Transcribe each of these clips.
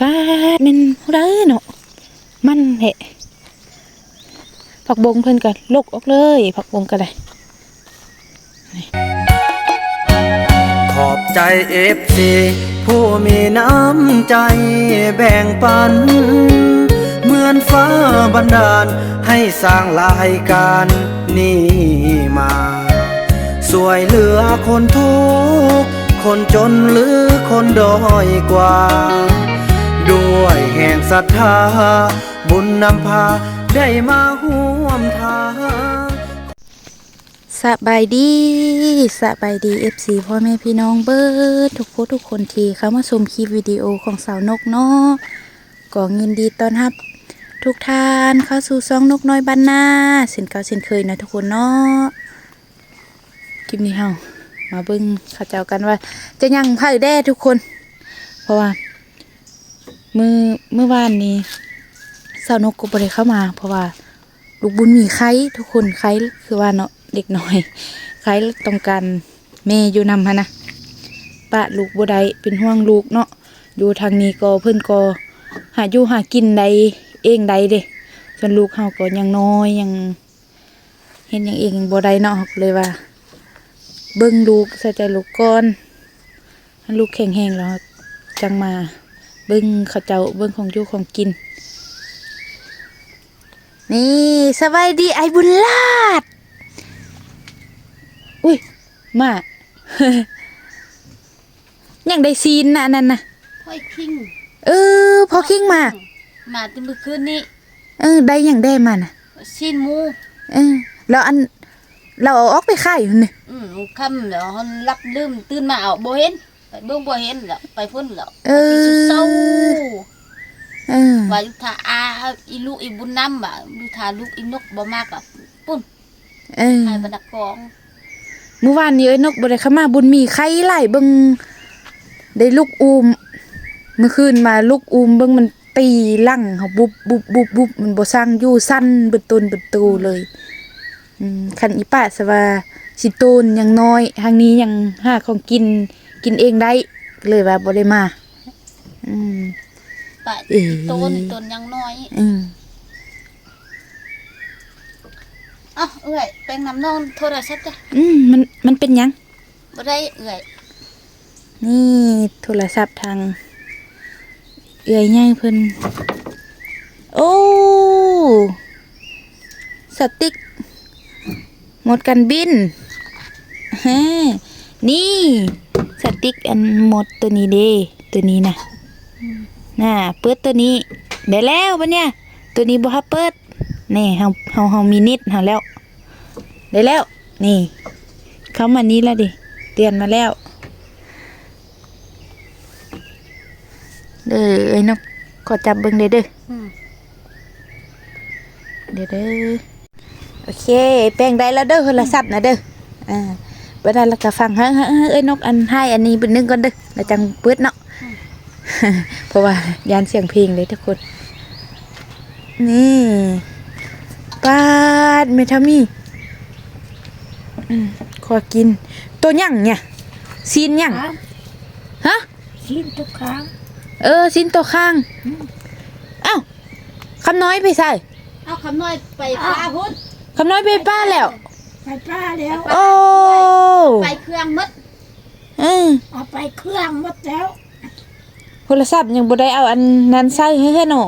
ป้าดแมันไรเนาะมันเหะผักบงเพิ่นก็ลกออกเลย ผักบงก็ได้ขอบใจเอฟซีผู้มีน้ำใจแบ่งปัน เหมือนฟ้าบันดาล ให้สร้างรายการนี้มาสวยเหลือคนทุกคนจนหรือคนด้อยกว่า ด้วยแห่งศรัทธา บุญนำพาได้มาห่วมทางสบายดีสบายดีเอฟซีพ่อแม่พี่น้องเบิร์ดทุกผู้ทุกคนทีเข้ามาชมคลิปวิดีโอของสาวนกเนาะก็ยินดีต้อนรับ ทุกท่านเข้าสู่ซองนกน้อยบ้านนาเช่นเก่าเช่นเคยนะทุกคนเนาะคลิปนี้เฮามาเบิ่งข้าเจ้ากันว่า จะยังไผ่แด้ทุกคน เพราะว่า มือเมื่อวานนี้สาวนกก็บ่ได้เข้ามา เพราะว่าลูกบุญมีไข้ทุกคนไข้คือว่าเนาะเด็กน้อยไข้ต้องการแม่อยู่นำฮะนะปะลูกบ่ได้เป็นห่วงลูกเนาะอยู่ทางนี้ก็เพิ่อนก็หาอยู่หากินใดเองใดเด้ส่วนลูกเฮาก็ยังน้อยยังเห็นยังเองบ่ได้เนาะเลยว่า เบิ่งลูกใส่ใจลูกก่อนให้ลูกแข็งแรงแล้วจังมา เบิ่งเขาเจ้าเบิ่งของอยู่ของกิน นี่สบายดีไอ้บุญลาด อุ้ย มายังได้ซีนนะอันนั่นนะห้อยคิง เออพอคิงมา มาตั้งเมื่อคืนนี้ เออ ได้ยังได้มาน่ะชินหมูเออแล้วอัน เราเอาออกไปขายอยู่นี่อืมค่ำแล้วเขารับลืมตื่นมาเอาบ่เห็น ไปเบิ่งบ่เห็นแล้วไปพุ่นแล้วเออ ไปสุดเศร้าเออว่าอยู่ท่าอาอีลูกอีบุญนำอะอยู่ท่าลูกอีนกบ่มากอะปุ่นเออ ให้บรรดากองเมื่อวานนี้เอ้ยนกบ่ได้เข้ามาบุญมีไข่ไล่เบิ่งได้ลูกอูม เมื่อคืนมาลูกอูมเบิ่งมันตีลั่งเขาบุบบุบบุบบุบมันบ่สร้างอยู่สั้นเบิดตนเบิดตูเลย อืมคันอีป้าสว่า สิโตนยังน้อยทางนี้ยังหาของกินกินเองได้ เลยว่าบ่ได้มา อืมปะเอ๋ต้นต้นยังน้อยอืมอะเอ้ยแป้งน้ำนองโทรศัพท์จ้ะอืมมันมันเป็นหยัง บ่ได้เอ้ยนี่โทรศัพท์ทางเอื้อยย่างเพิ่นโอ้สติ๊กหมดกันบิน ฮะนี่สติ๊กอันหมดตัวนี้เด้ตัวนี้นะน่ะเปิดตัวนี้ได้แล้วปะเนี่ย ตัวนี้บ่ฮับเปิดนี่เฮาเฮาเฮามีนิดเฮาแล้วได้แล้ว นี่ เข้ามานี้แล้วดิเตือนมาแล้วเด้อไอ้นกขอจับเบิ่งเด้อเด้ออืมเดี๋ยวเด้อโอเค แป้งได้แล้วเด้อโทรศัพท์นะเด้ออ่า เวลาเราก็ฟังเฮ้ยเฮ้ยเฮ้ยเอ้ยนกอันให้อันนี้เป็นนึงก่อนเด้อแล้วจังเปิดเนาะเพราะว่ายานเสียงเพลงเลยทุกคน นี่ปาดเมทามีอืมขอกิน ตัวหยังเนี่ยซีนหยังฮะชิ้นทุกครั้งเออซีนตัวข้างเอ้าคำน้อยไปใส่เอาคำน้อยไปปลาพุ่นคำน้อยไปป้าแล้ว ไปป้าแล้ว โอ้ไปเครื่องหมดเออเอาไปเครื่องหมดแล้ว โทรศัพท์ยังบ่ได้เอาอันนั้นใส่ให้แค่หนอ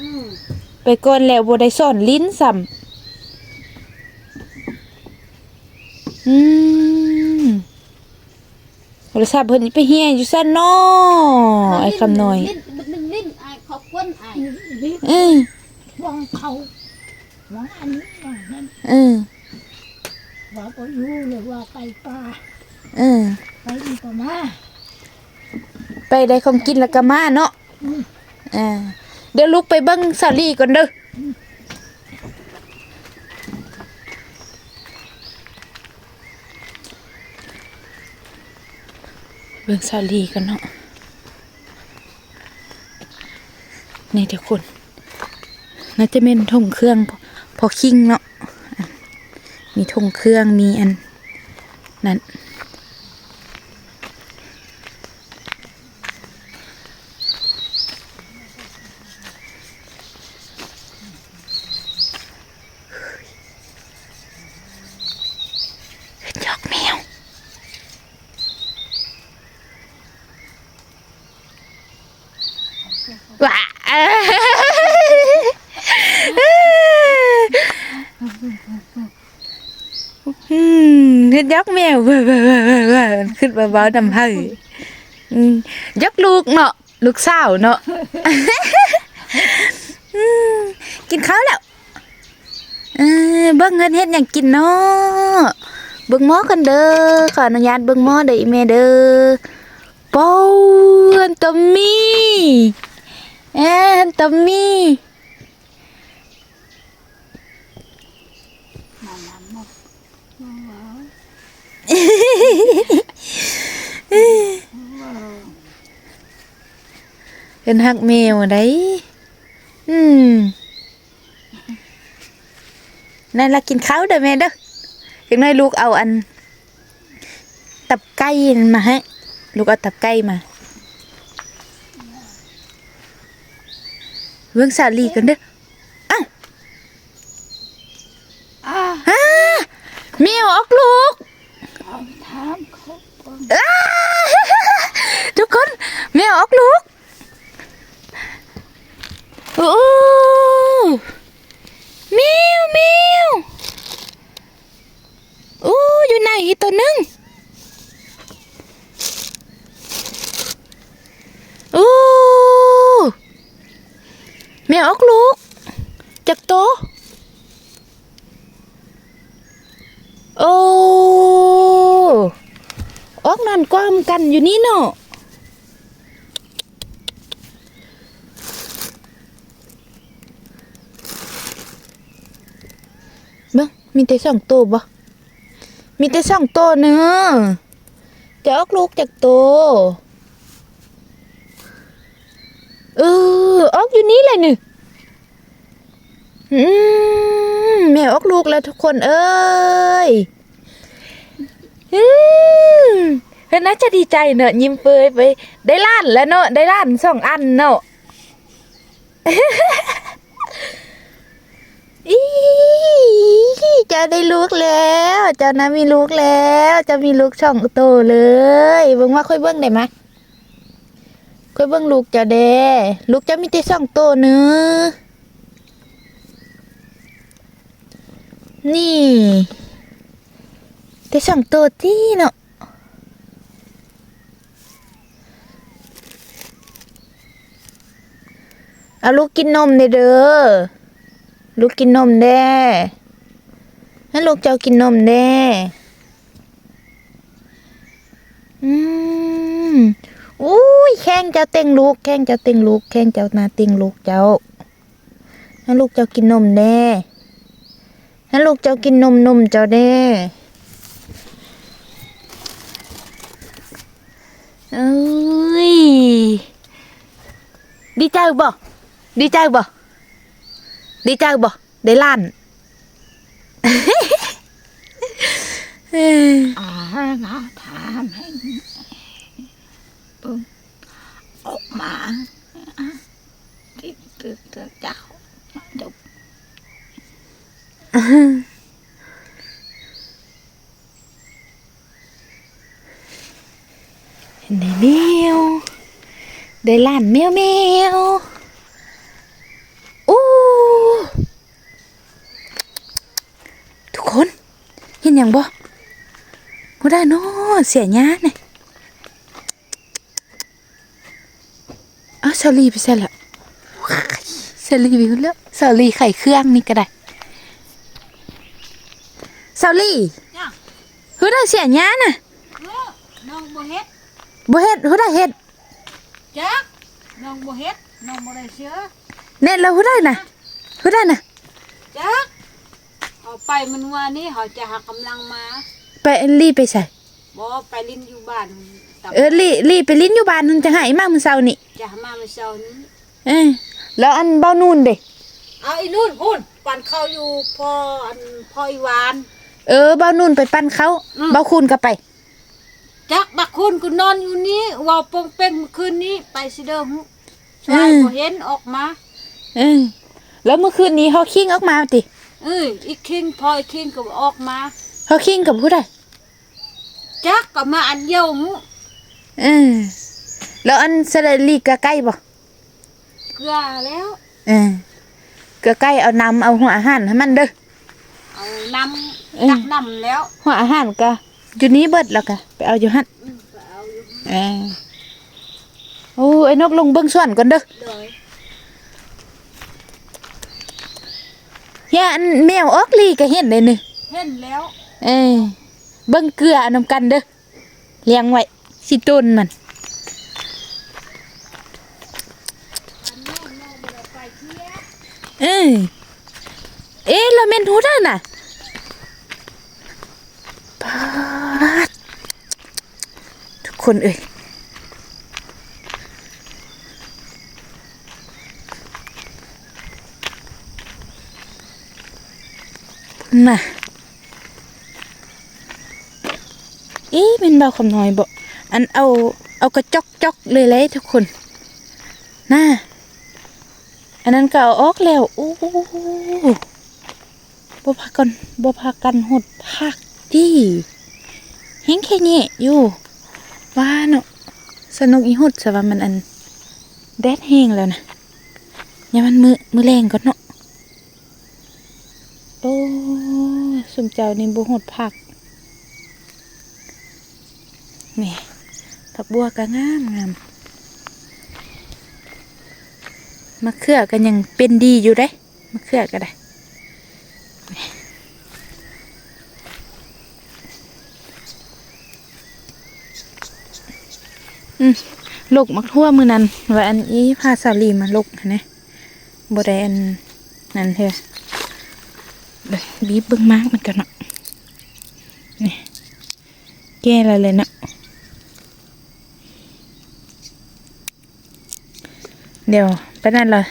อืมไปก่อนแล้วบ่ได้สอนลิ้นซ้ำอืมโทรศัพท์เพิ่นไปเฮียอยู่ซั่นน้อไอ้คำน้อย ลิ้นลิ้นลิ้นไอ้ขอบคุณไอ้รีบเออวางเขาวางอันนี้วางนั้นเออ ว่าไปอยู่เลยว่าไปป่าเออไปดีกว่ามาไปได้ของกินแล้วก็มาเนาะอ่าเดี๋ยวลูกไปเบิ่งสาลีก่อนเด้อเบิ่งสาลีกันเนาะนี่เดี๋ยวคนน่าจะเป็นทงเครื่องพอพอคิงเนาะอะ มีทงเครื่องมีอัน นั่น น ว้าอืมเฮ็ดยักแขึ้นเบาๆดำให้ยักลูกเนาะลูกสาวเนาะกินข้าวแล้วเบิ่งเงินเฮ็ดหยังกินเนาะเบิ่งหม้อกันเด้อขออนุญาตเบิ่งหม้อเด้ออีแม่เด้อปอันตอมมี่แอนตอมมี่ เป็นฮักแมวได้อืมนั่นละกินข้าวเด้อแม่เด้ออย่างน้อยลูกเอาอัน ตับไก่นั่นมาให้ลูกเอาตับไก่มาเรื่องสาลีกันเด้อเอ้าอ่าฮ่าแมวออกลูก เอาถามเขาก่อน อ้า ทุกคนแมวออกลูกโอ้แมวแมวโอ้อยู่ไหนอีกตัวหนึงโอ้แมวออกลูกจากโตวโอ้ ออกนอนกว้ามกันอยู่นี่เนาะบิ่งมีแต่สองตัวบ่มีแต่สองตัวเนอะจะออกลูกจากตัวเออออกอยู่นี่เลยนี่แม่ออกลูกแล้วทุกคนเอ้ย เฮ้ยน่าจะดีใจเนอะยิ้มเปยไป ได้ล้านแล้วเนอะได้ล้านสองอันเนอะอีเจะได้ลูกแล้ว เจ้านะมีลูกแล้วเจะมีลูกช่องโตเลยเบิ่งว่าค่อยเบิ่งได้ไหมค่อยเบิ่งลูกเจ้าเด้ลูกเจะมีแต่ช่องโตเนื้อนี่แต่สองโตที่เนาะ เอาลูกกินนมเด้อเด้อลูกกินนมแด้ให้ลูกเจ้ากินนมแด้อืมอุ้ยแข้งเจ้าเต็งลูกแข้งเจ้าเต็งลูกแข้งเจ้านาเต็งลูกเจ้าให้ลูกเจ้ากินนมแด้ให้ลูกเจ้ากินนมนมเจ้าแด้เอ้ยดีใจบ่ ดีใจบ่ดีใจบ่ได้ล้านเอ้ยอ่านะถามให้เบิ่งออกมาอะที่ตื่นเต้นเจ้าเดี๋ยว ได้แมว ได้ล้านแมวแมวโอ้ทุกคน เห็น อย่างบ่บ่ได้เนาะเสียหญ้าเนี่ยอ้าวสาลีไปใส่ละว้ายสาลีไปหุ่นแล้วสาลีไข่เครื่องนี่ก็ได้สาลีจ้ะเฮ้ยได้เสียหญ้าน่ะเออน้องบ่เฮ็ดบ่เฮ็ดเฮ้ยได้เฮ็ดจักน้องบ่เฮ็ดน้องบ่ได้เชื่อเน็ตแล้วเฮ้ยได้น่ะเฮ้ยได้น่ะจัก เอาไปมันว่านี่เขาจะหากำลังมา ไปรีไปใส่บ่ไปลิ้นอยู่บ้านตับเออรีรีไปลิ้นอยู่บ้านนั่นจะให้มามื้อเช้านี่จะหามาเมื่อเช้านี้เออแล้วอันเบ้านูนเด้เอาอีนู่นพุ่นปั่นเข้าอยู่พ่ออันพ่ออีหวาน เออเบ้านูนไปปั้นเขาอืม เบ้าคูณก็ไป จักบักคุณกูนอนอยู่นี่เว่าปงเป้งเมื่อคืนนี้ไปสิเด้อหึชายอืม บ่เห็นออกมา เออแล้วเมื่อคืนนี้เขาคิงออกมาติ เอ้ยอีกคิงพออีกคิงก็ออกมาเขาคิงกับผู้ใดจักก็มาอันเดียวหึเออแล้วอันสระลีกะใกล้บ่เกลือแล้วเออเกลือไก่เอานำเอาหัวอาหารให้มันเด้อเอานเอ้ยำจักนำแล้ว หัวอาหารก็อยู่นี้เบิดแล้วก็ไปเอาอยู่หั่นอืมไปเอาอยู่เออโอ้ไอ้นกลงเบิ่งส่วนก่อนเด้อ เลย อย่าอันแมวออกลีก็เห็นเลยนี่เห็นแล้วเออเบิ่งเกลือนำกันเด้อเลี้ยงไว้สิต้นมันเออเอ๊ะเราเมนหูได้น่ะปาดทุกคนเอ้ย น่ะเอ๊ะเป็นเบาคำน้อยบ่อันเอาเอากระจอกจอกเลยเลยทุกคน น่า อันนั้นก็เอาออกแล้ว โอ้โหบ่พากันบ่พากันหดพักดิเห็นแค่นี้อยู่ว่าเนาะสนุกอีหดซะว่ามันอันแดดแห้งแล้วนะอย่ามันมือมือแรงก่อนเนาะโอ้ สุมเจ้านี่บ่หดพัก นี่ผักบัวก็งามงามมะเขือกันยังเป็นดีอยู่ได้มะเขือก็ได้อืมลกมักทั่วมือนั้นว่าอันอีพาสาลีมาลกนะบได้อันนั่นเถอะ เดี๋ยบีบเบิ้งมากมันกันเนาะนี่แก้อะไรเลยเนาะเดี๋ยวไปนั่นเลย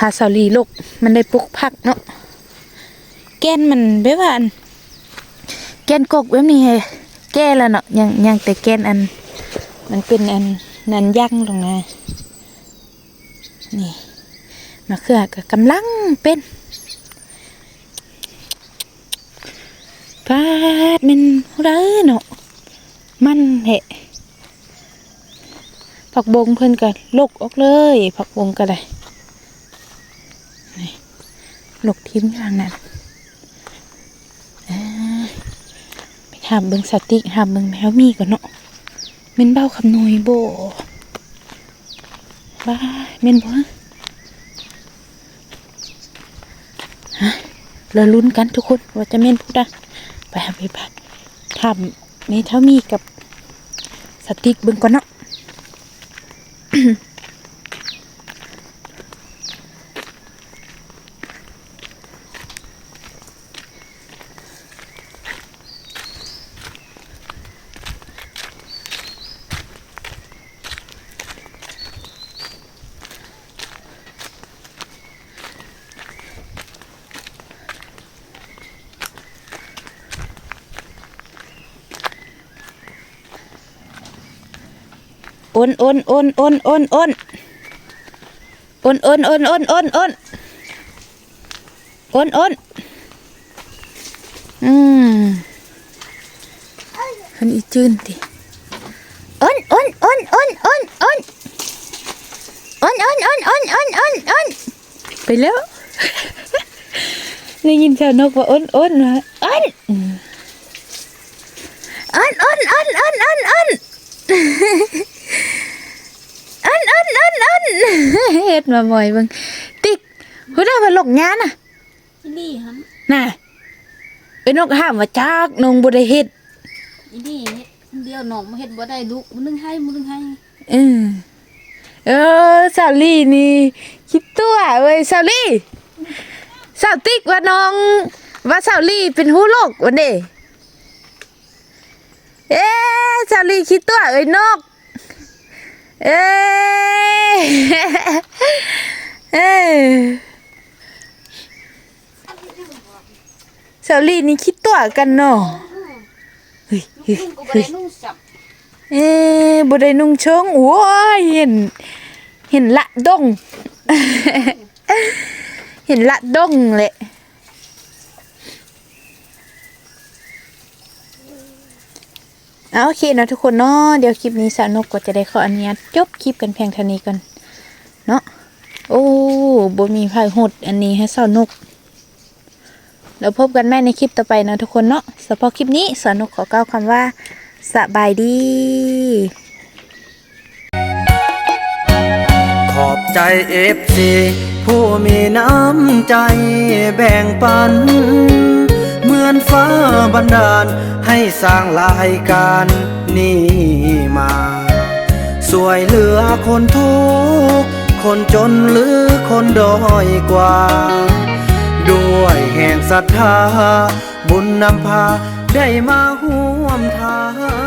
หาสาลีลูกมันได้ปลุกพักเนาะแกนมันเบ้ว่าอันแกนกกแบบนี้ไงแก้แล้วเนาะยังยังแต่แกนอัน มันเป็นอันนันยั่งลงมานี่มาเขือกกำลังเป็น ปาดมันไรเนาะมันเหะผักบงเพิ่นก็ลกออกเลย ผักบงก็ได้ลกทิ้มอยู่ทางนั้นไปหามเบิงสติหามเบิงแมวมีก่อนเนาะเม่นเบ้าคำนวยโบบ้าเม่นบ่ฮะเราลุ้นกันทุกคนว่าจะเม่นพูดได้ ไปไปทำไม่เท่ามีกับสติกเบิงก่อนเนาะ อ้นอ้นอ้นอ้นอ้นอ้นอ้นอ้นอ้นอ้นอ้นอ้นอ้นอ้นอืมอันอีจืนติอ้นอ้นอ้นอ้นอ้นอ้นอ้นอ้นอ้นอ้นอ้นอ้นอ้นไปแล้วได้ยินชาวนกว่าอ้นอ้นมาอ้นอ้นอ้นอ้นอ้นอ้นอ้น อันอันอันอันเฮ็ดมาบ่อยเบิ่งติ๊กฮู้ได้ว่าหลกงานน่ะอีนี่ฮันน่ะเอ้ยนกห้ามว่าจักนงบ่ได้เฮ็ดอีนี่เฮ็ดคนเดียวน้องมาเฮ็ดบ่ได้ลูกมันนึงให้มันนึงให้เออเออสาวลี่นี่คิดตัวเว้ยสาวลี่สาวติ๊กว่าน้องว่าสาวลี่เป็นฮู้โลกวันนี้เอ๊ะสาวลี่คิดตัวเอ้ยนก เอ้เอ้สาวลีนี่คิดตัวกันเนาะเฮ้ยเฮ้ยนุ่งก็บ่เฮ้ยได้นุ่งสับเอ้บดได้นุ่งชงโอ้ยเห็น เห็นละดง เห็นละดงเลย เอาโอเคนะทุกคนเนาะเดี๋ยวคลิปนี้สาวนกก็จะได้ขออนุญาตจบคลิปกันเพียงเท่านี้ก่อนเนาะโอ้บ่มีไผหดอันนี้ให้สาวนกแล้วพบกันแม่ในคลิปต่อไปนะทุกคนเนาะสำหรับคลิปนี้สาวนกขอกล่าวคำว่าสบายดี ขอบใจเอฟซีผู้มีน้ำใจแบ่งปัน อนฟ้าบันดาล ให้สร้างรายการนี้มา สวยเหลือคนทุกคนจนหรือคนด้อยกว่า ด้วยแห่งศรัทธา บุญนำพาได้มาห่วมทาง